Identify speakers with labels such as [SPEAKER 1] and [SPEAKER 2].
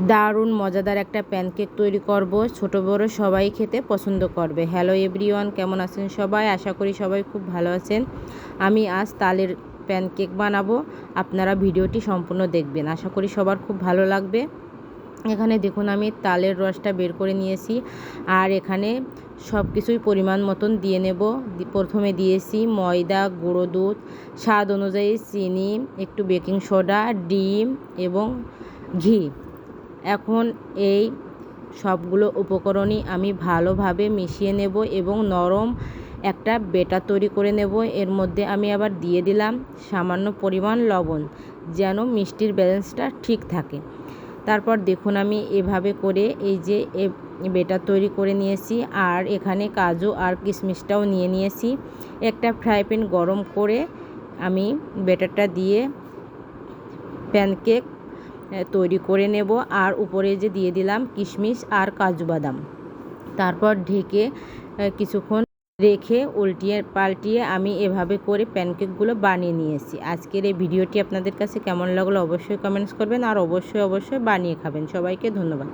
[SPEAKER 1] দারুণ, মজাদার একটা প্যানকেক তৈরি করব। ছোট, বড় সবাই খেতে পছন্দ করবে। হ্যালো এভরিওয়ান কেমন আছেন সবাই? আশা করি সবাই খুব ভালো আছেন। আমি আজ তালের প্যানকেক বানাবো। আপনারা ভিডিওটি সম্পূর্ণ দেখবেন। আশা করি সবার খুব ভালো লাগবে। এখানে দেখুন, আমি তালের রসটা বের করে নিয়েছি। আর এখানে সব কিছুই পরিমাণ মতন দিয়ে নেব। প্রথমে দিয়েছি ময়দা, গুঁড়ো দুধ, স্বাদ অনুযায়ী চিনি, একটু বেকিং সোডা ডিম এবং ঘি। এখন এই সবগুলো উপকরণই আমি ভালোভাবে মিশিয়ে নেব এবং নরম একটা বেটা তৈরি করে নেব। এর মধ্যে আমি আবার দিয়ে দিলাম সামান্য পরিমাণ লবণ যেন মিষ্টির ব্যালেন্সটা ঠিক থাকে। তারপর দেখুন আমি এভাবে করে এই যে বেটার তৈরি করে নিয়েছি আর এখানে কাজু আর কিশমিশটাও নিয়ে নিয়েছি। একটা ফ্রাই প্যান গরম করে আমি বেটারটা দিয়ে প্যানকেক তৈরি করে নেব। আর উপরে যে দিয়ে দিলাম কিশমিশ আর কাজু বাদাম। তারপর ঢেকে কিছুক্ষণ রেখে উল্টিয়ে, পাল্টিয়ে আমি এভাবে করে প্যানকেকগুলো বানিয়ে নিয়েছি। আজকের এই ভিডিওটি আপনাদের কাছে কেমন লাগল অবশ্যই কমেন্টস করবেন। আর অবশ্যই অবশ্যই বানিয়ে খাবেন। সবাইকে ধন্যবাদ।